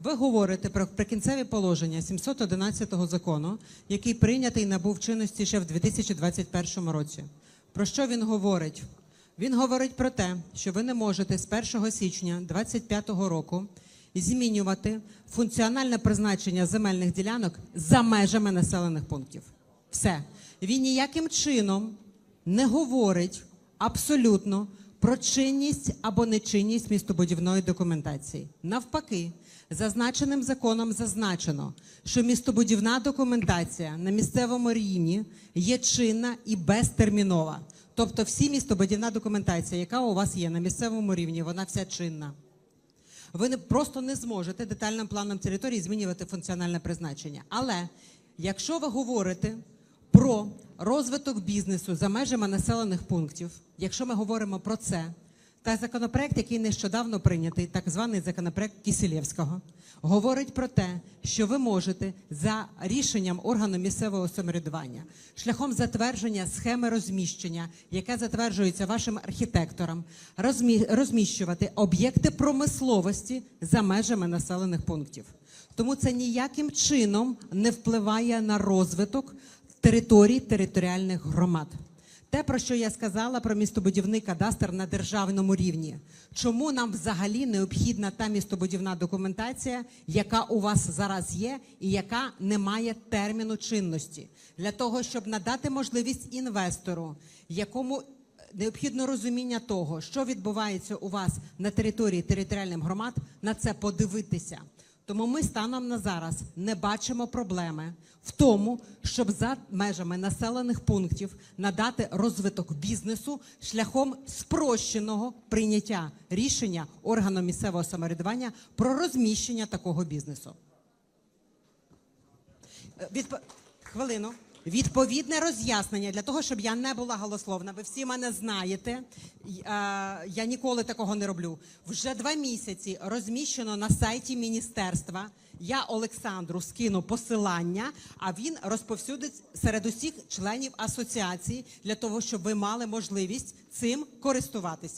Ви говорите про прикінцеві положення 711 закону, який прийнятий набув чинності ще в 2021 році. Про що він говорить? Він говорить про те, що ви не можете з 1 січня 2025 року змінювати функціональне призначення земельних ділянок за межами населених пунктів. Все. Він ніяким чином не говорить абсолютно про чинність або нечинність містобудівної документації. Навпаки, зазначеним законом зазначено, що містобудівна документація на місцевому рівні є чинна і безтермінова. Тобто, всі містобудівна документація, яка у вас є на місцевому рівні, вона вся чинна. Ви не просто не зможете детальним планом території змінювати функціональне призначення. Але якщо ви говорите про розвиток бізнесу за межами населених пунктів, якщо ми говоримо про це, та законопроект, який нещодавно прийнятий, так званий законопроект Кісілєвського, говорить про те, що ви можете за рішенням органу місцевого самоврядування, шляхом затвердження схеми розміщення, яка затверджується вашим архітектором, розмі- розміщувати об'єкти промисловості за межами населених пунктів. Тому це ніяким чином не впливає на розвиток територій територіальних громад. Те, про що я сказала про містобудівний кадастр на державному рівні. Чому нам взагалі необхідна та містобудівна документація, яка у вас зараз є, і яка не має терміну чинності, для того, щоб надати можливість інвестору, якому необхідно розуміння того, що відбувається у вас на території територіальних громад, на це подивитися. Тому ми станом на зараз не бачимо проблеми в тому, щоб за межами населених пунктів надати розвиток бізнесу шляхом спрощеного прийняття рішення органу місцевого самоврядування про розміщення такого бізнесу. Е, Відп... Хвилину. Відповідне роз'яснення для того, щоб я не була голословна. Ви всі мене знаєте. е, Я ніколи такого не роблю. Вже два місяці розміщено на сайті міністерства. Я Олександру скину посилання, а він розповсюдить серед усіх членів асоціації для того, щоб ви мали можливість цим користуватися.